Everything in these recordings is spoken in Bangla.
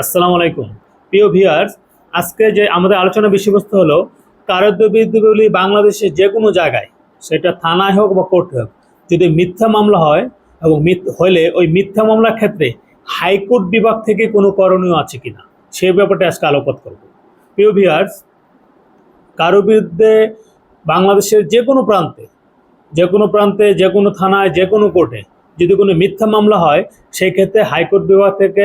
আসসালামু আলাইকুম। প্রিয় ভিউয়ার্স, আজকে যে আমাদের আলোচনা বিষয়বস্তু হলো কারদ্য বিদ্যুৎগুলি বাংলাদেশের যে কোনো জায়গায়, সেটা থানায় হোক বা কোর্টে হোক, যদি মিথ্যা মামলা হয় এবং হলে ওই মিথ্যা মামলার ক্ষেত্রে হাইকোর্ট বিভাগ থেকে কোনো করণীয় আছে কিনা, সে ব্যাপারটা আজকে আলোকপাত করব। প্রিয় ভিউয়ার্স কারও বিরুদ্ধে বাংলাদেশের যে কোনো প্রান্তে যে কোনো প্রান্তে যে কোনো থানায় যে কোনো কোর্টে যদি কোনো মিথ্যা মামলা হয় সেই ক্ষেত্রে হাইকোর্ট বিভাগ থেকে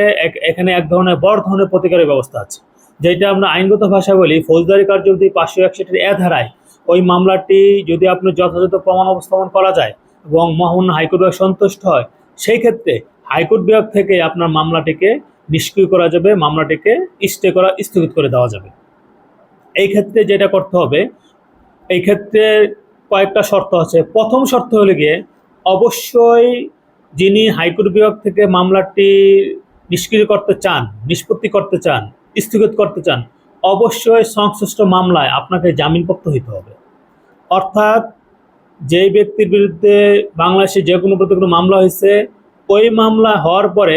এখানে এক ধরনের বড় ধরনের প্রতিকারের ব্যবস্থা আছে। যেটা আমরা আইনগত ভাষায় বলি, ফৌজদারি কার্যবিধি পাঁচশো একষট্টির এ ধারায় ওই মামলাটি যদি আপনি যথাযথ প্রমাণ উপস্থাপন করা যায় এবং মহামান্য হাইকোর্ট বিভাগ সন্তুষ্ট হয় সেই ক্ষেত্রে হাইকোর্ট বিভাগ থেকে আপনার মামলাটিকে নিষ্ক্রিয় করা যাবে, মামলাটিকে স্টে করা, স্থগিত করে দেওয়া যাবে। এই ক্ষেত্রে যেটা করতে হবে, এই ক্ষেত্রে কয়েকটা শর্ত আছে। প্রথম শর্ত হলে গিয়ে, অবশ্যই যিনি হাইকোর্ট বিভাগ থেকে মামলাটি নিষ্ক্রিয় করতে চান, নিষ্পত্তি করতে চান, স্থগিত করতে চান, অবশ্যই সংশ্লিষ্ট মামলায় আপনাকে জামিনপ্রাপ্ত হইতে হবে। অর্থাৎ যেই ব্যক্তির বিরুদ্ধে বাংলাদেশে যে কোনো প্রতি কোনো মামলা হয়েছে, ওই মামলা হওয়ার পরে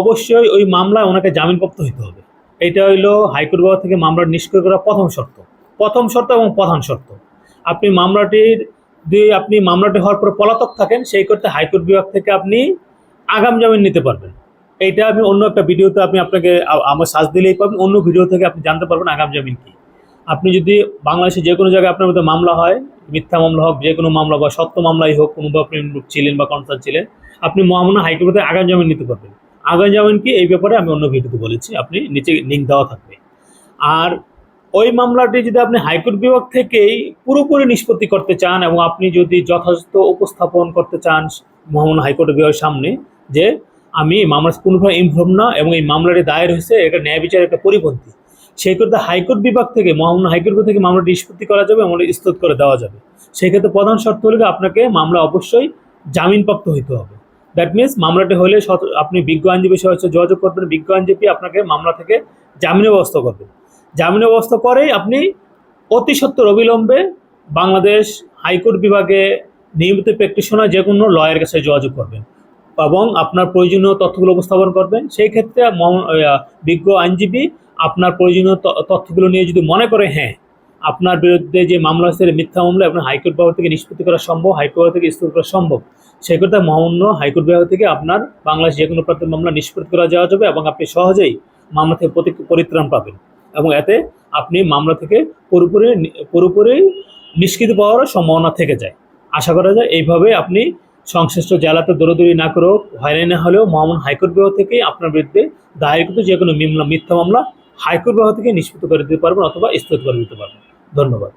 অবশ্যই ওই মামলায় ওনাকে জামিনপ্রাপ্ত হইতে হবে। এটা হইল হাইকোর্ট বিভাগ থেকে মামলা নিষ্ক্রিয় করার প্রথম শর্ত। প্রথম শর্ত এবং প্রধান শর্ত। আপনি মামলাটির যদি আপনি মামলাটি হওয়ার পর পলাতক থাকেন, সেই করতে হাইকোর্ট বিভাগ থেকে আপনি আগাম জামিন নিতে পারবেন। এইটা আমি অন্য একটা ভিডিওতে আপনি আপনাকে আমার সার্চ দিলেই পাবেন অন্য ভিডিও থেকে আপনি জানতে পারবেন আগাম জামিন কি। আপনি যদি বাংলাদেশে যে কোনো জায়গায় আপনার মধ্যে মামলা হয়, মিথ্যা মামলা হোক, যে কোনো মামলা বা সত্য মামলাই হোক, কোনো বা আপনি ছিলেন বা কনসার্ন ছিলেন, আপনি মহামান্য হাইকোর্টে আগাম জামিন নিতে পারবেন। আগাম জামিন কি? এই ব্যাপারে আমি অন্য ভিডিওতে বলেছি, আপনি নিচে লিঙ্ক দেওয়া থাকবে। আর ওই মামলাটি যদি আপনি হাইকোর্ট বিভাগ থেকেই পুরোপুরি নিষ্পত্তি করতে চান এবং আপনি যদি যথাযথ উপস্থাপন করতে চান মহামান্য হাইকোর্ট বিভাগের সামনে, যে আমি মামলা কোনোভাবে ইনভলভ না এবং এই মামলাটি দায়ের হয়েছে, এটা ন্যায় বিচারের একটা পরিপন্থী, সেই ক্ষেত্রে হাইকোর্ট বিভাগ থেকে, মহামান্য হাইকোর্ট বিভাগ থেকে মামলাটি নিষ্পত্তি করা যাবে এবং স্থগিত করে দেওয়া যাবে। সেই ক্ষেত্রে প্রধান শর্ত হলে আপনাকে মামলা অবশ্যই জামিনপ্রাপ্ত হইতে হবে। দ্যাট মিনস মামলাটি হলে আপনি বিজ্ঞ আইনজীবীর সাথে যোগাযোগ করবেন, বিজ্ঞ আইনজীবী আপনাকে মামলা থেকে জামিনের ব্যবস্থা করবেন। জামিনের ব্যবস্থা করেই আপনি অতি সত্বর অবিলম্বে বাংলাদেশ হাইকোর্ট বিভাগে নিয়মিত প্র্যাকটিশনার যে কোনো লয়ের কাছে যোগাযোগ করবেন এবং আপনার প্রয়োজনীয় তথ্যগুলো উপস্থাপন করবেন। সেই ক্ষেত্রে বিজ্ঞ আইনজীবী আপনার প্রয়োজনীয় তথ্যগুলো নিয়ে যদি মনে করে হ্যাঁ আপনার বিরুদ্ধে যে মামলা হচ্ছে মিথ্যা মামলা, আপনার হাইকোর্ট বিভাগ থেকে নিষ্পত্তি করা সম্ভব, হাইকোর্ট থেকে স্থগিত করা সম্ভব, সেই ক্ষেত্রে মহামান্য হাইকোর্ট বিভাগ থেকে আপনার বাংলাদেশ যে কোনো প্রান্তের মামলা নিষ্পত্তি করা যাওয়া যাবে এবং আপনি সহজেই মামলা থেকে পরিত্রাণ পাবেন। এবং এতে আপনি মামলা থেকে পুরোপুরি পুরোপুরি নিষ্কৃতি পাওয়ারও সম্ভাবনা থেকে যায়। আশা করা যায় এইভাবে আপনি সংশ্লিষ্ট জেলাতে দৌড়দৌড়ি না করেও হয়রানি না হলেও মহামান হাইকোর্ট বিভাগ থেকেই আপনার বিরুদ্ধে দায়েরকৃত যে কোনো মামলা, মিথ্যা মামলা হাইকোর্ট বিভাগ থেকে নিষ্পত্তি করে দিতে পারবেন অথবা স্থগিত করে দিতে পারবেন। ধন্যবাদ।